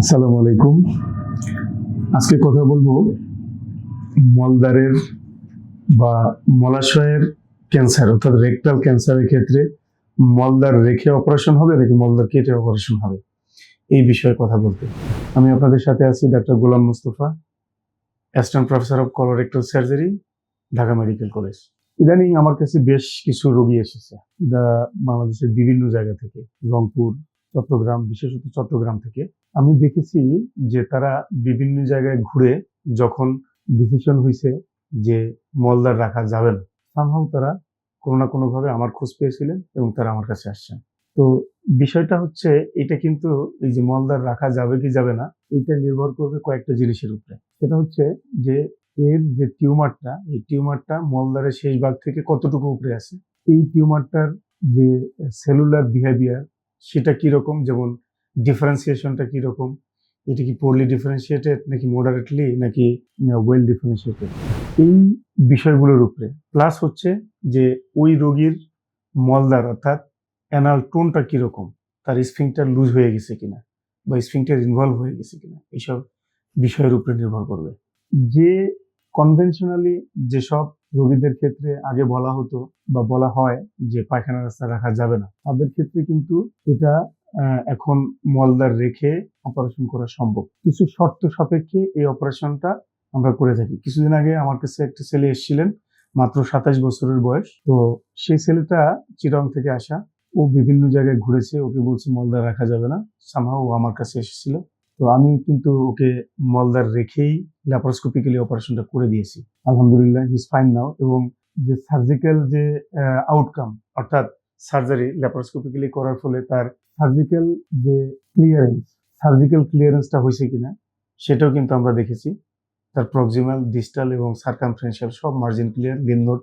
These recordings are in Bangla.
আসসালামু আলাইকুম। আজকে কথা বলব মলদারের বা মলাশয়ের ক্যান্সার, অর্থাৎ রেকটাল ক্যান্সারের ক্ষেত্রে মলদার রেখে অপারেশন হবে নাকি মলদার কেটে অপারেশন হবে? এই বিষয়ে কথা বলতে। আমি আপনাদের সাথে আছি doctor Golam Mustafa, assistant professor of colorectal surgery, Dhaka medical college. ইদানিং আমার কাছে বেশ কিছু রোগী এসেছে। যা বাংলাদেশের বিভিন্ন জায়গা থেকে, রংপুর চট্টগ্রাম, বিশেষত চট্টগ্রাম থেকে। আমি দেখেছি যে তারা বিভিন্ন জায়গায় ঘুরে যখন ডিসিশন হয়েছে যে মলদার রাখা যাবে না সামহাও তারা কোনো না কোনোভাবে আমার খোঁজ পেয়েছিলেন এবং তারা আমার কাছে আসছেন। তো বিষয়টা হচ্ছে, এটা কিন্তু এই যে মলদার রাখা যাবে কি যাবে না, এটা নির্ভর করবে কয়েকটা জিনিসের উপরে। সেটা হচ্ছে যে এর যে টিউমারটা, এই টিউমারটা মলদারের শেষ ভাগ থেকে কতটুকু উপরে আছে? এই টিউমারটার যে সেলুলার বিহেভিয়ার সেটা কীরকম যেমন ডিফারেন্সিয়েশনটা কীরকম এটা কি পোরলি ডিফারেন্সিয়েটেড নাকি মডারেটলি নাকি ওয়েল ডিফারেন্সিয়েটেড এই বিষয়গুলোর উপরে। প্লাস হচ্ছে যে ওই রোগীর মলদার অর্থাৎ অ্যানাল টোনটা কীরকম তার স্ফিংটার লুজ হয়ে গেছে কিনা? বা স্ফিংটার ইনভলভ হয়ে গেছে কিনা? এইসব বিষয়ের উপরে নির্ভর করবে। যে কনভেনশনালি যেসব রোগীদের ক্ষেত্রে আগে বলা হতো বা বলা হয় যে পায়খানা রাস্তা রাখা যাবে না। তাদের ক্ষেত্রে কিন্তু এটা এখন মলদার রেখে অপারেশন করা সম্ভব। কিছু শর্ত সাপেক্ষে এই অপারেশনটা আমরা করে থাকি। কিছুদিন আগে আমার কাছে একটা ছেলে এসেছিলেন, মাত্র সাতাশ বছরের বয়স। তো সেই ছেলেটা চিরং থেকে আসা। ও বিভিন্ন জায়গায় ঘুরেছে, ওকে বলছে মলদার রাখা যাবে না। সামহাও ও আমার কাছে এসেছিল। তো আমি কিন্তু ওকে মলদার রেখেই ল্যাপারোস্কোপিক্যালি অপারেশনটা করে দিয়েছি। আলহামদুলিল্লাহ ইজ ফাইন নাও এবং যে সার্জিক্যাল যে আউটকাম অর্থাৎ সার্জারি ল্যাপারোস্কোপিক্যালি করার ফলে তার সার্জিক্যাল যে ক্লিয়ারেন্স সার্জিক্যাল ক্লিয়ারেন্সটা হয়েছে কিনা, সেটাও কিন্তু আমরা দেখেছি। তার প্রক্সিমাল ডিস্টাল এবং সার্কামফারেন্সিয়াল সব মার্জিন ক্লিয়ার লিন নোট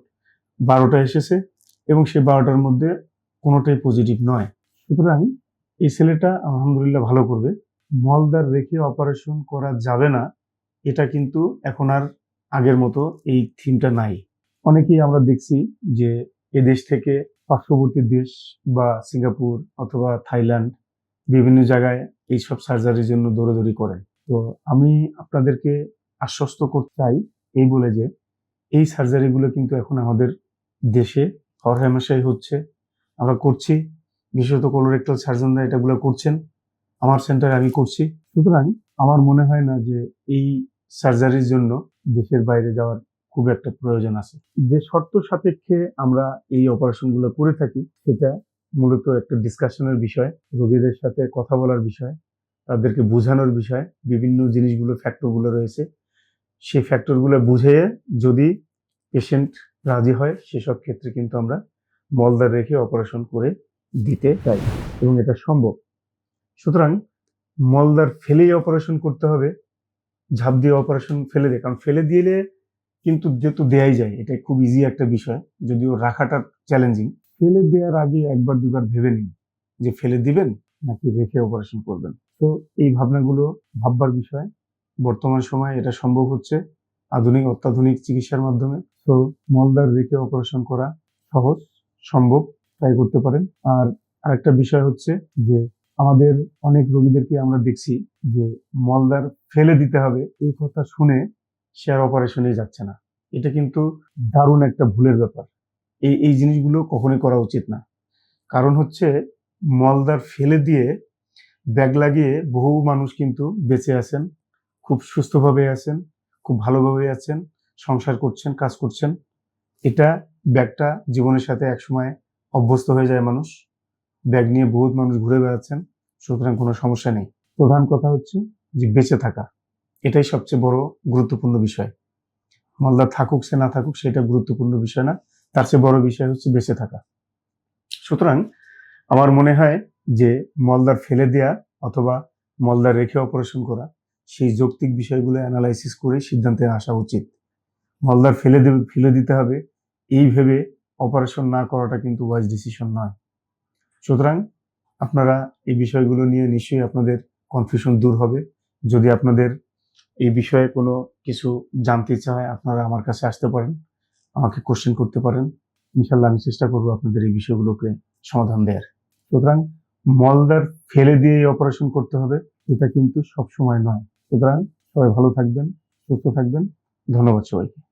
বারোটা এসেছে এবং সেই বারোটার মধ্যে কোনোটাই পজিটিভ নয়। সুতরাং এই ছেলেটা আলহামদুলিল্লাহ ভালো করবে। মলদার রেখে অপারেশন করা যাবে না, এটা কিন্তু এখন আর আগের মতো এই থিমটা নাই। অনেকেই আমরা দেখছি যে এদেশ থেকে পার্শ্ববর্তী দেশ বা সিঙ্গাপুর অথবা থাইল্যান্ড বিভিন্ন জায়গায় এইসব সার্জারির জন্য দৌড়াদৌড়ি করেন। তো আমি আপনাদেরকে আশ্বস্ত করতে চাই এই বলে যে এই সার্জারিগুলো কিন্তু এখন আমাদের দেশে হরহামেশাই হচ্ছে। আমরা করছি, বিশেষত কোলোরেক্টাল সার্জনরা এটাগুলো করছেন। আমার সেন্টারে আমি করছি। সুতরাং আমার মনে হয় না যে এই সার্জারির জন্য দেশের বাইরে যাওয়ার খুব একটা প্রয়োজন আছে। যে শর্ত সাপেক্ষে আমরা এই অপারেশনগুলো করে থাকি, সেটা মূলত একটা ডিসকাশনের বিষয়, রোগীদের সাথে কথা বলার বিষয়, তাদেরকে বোঝানোর বিষয়, বিভিন্ন জিনিসগুলো ফ্যাক্টরগুলো রয়েছে। সেই ফ্যাক্টরগুলো বুঝে যদি পেশেন্ট রাজি হয়, সেসব ক্ষেত্রে কিন্তু আমরা মলদার রেখে অপারেশন করে দিতে চাই এবং এটা সম্ভব। সুতরাং মলদার ফেলেই অপারেশন করতে হবে, ঝাঁপ দিয়ে অপারেশন ফেলে দিয়ে কারণ ফেলে দিলে কিন্তু যেহেতু দেয়াই যায় এটা খুব ইজি একটা বিষয়, যদিও রাখাটা চ্যালেঞ্জিং ফেলে দেওয়ার আগে একবার দুবার ভেবে নিন যে ফেলে দিবেন নাকি রেখে অপারেশন করবেন। তো এই ভাবনাগুলো ভাববার বিষয়, বর্তমান সময়ে এটা সম্ভব হচ্ছে আধুনিক অত্যাধুনিক চিকিৎসার মাধ্যমে। তো মলদার রেখে অপারেশন করা সহজ, সম্ভব ট্রাই করতে পারেন। আর আরেকটা বিষয় হচ্ছে যে আমাদের অনেক রোগীদেরকে আমরা দেখছি যে মলদার ফেলে দিতে হবে। এই কথা শুনে সে আর অপারেশনে যাচ্ছে না। এটা কিন্তু দারুণ একটা ভুলের ব্যাপার। এই এই জিনিসগুলো কখনোই করা উচিত না। কারণ হচ্ছে মলদার ফেলে দিয়ে ব্যাগ লাগিয়ে বহু মানুষ কিন্তু বেঁচে আছেন, খুব সুস্থভাবে আছেন, খুব ভালোভাবে আছেন, সংসার করছেন, কাজ করছেন। এটা ব্যাগটা জীবনের সাথে একসময় অভ্যস্ত হয়ে যায় মানুষ। ব্যাগ নিয়ে বহুত মানুষ ঘুরে বেড়াচ্ছেন, সুতরাং কোনো সমস্যা নেই। প্রধান কথা হচ্ছে যে বেঁচে থাকা, এটাই সবচেয়ে বড় গুরুত্বপূর্ণ বিষয়। মালদা থাকুক সে না থাকুক, সেটা গুরুত্বপূর্ণ বিষয় না, তার চেয়ে বড় বিষয় হচ্ছে বেঁচে থাকা। সুতরাং আমার মনে হয় যে মলদার ফেলে দেয়া অথবা মলদার রেখে অপারেশন করা, সেই যৌক্তিক বিষয়গুলো অ্যানালাইসিস করে সিদ্ধান্তে আসা উচিত। মলদার ফেলে দেবে, ফেলে দিতে হবে, এই ভেবে অপারেশন না করাটা কিন্তু ওয়াইজ ডিসিশন নয়। সুতরাং আপনারা এই বিষয়গুলো নিয়ে নিশ্চয়ই আপনাদের কনফিউশন দূর হবে। যদি আপনাদের এই বিষয়ে কোনো কিছু জানতে হয়, আপনারা আমার কাছে আসতে পারেন, আমাকে কোশ্চেন করতে পারেন। ইনশাল্লাহ আমি চেষ্টা করব আপনাদের এই বিষয়গুলোকে সমাধান দেওয়ার সুতরাং মলদার ফেলে দিয়ে অপারেশন করতে হবে, এটা কিন্তু সবসময় নয়। সুতরাং সবাই ভালো থাকবেন, সুস্থ থাকবেন। ধন্যবাদ সবাইকে।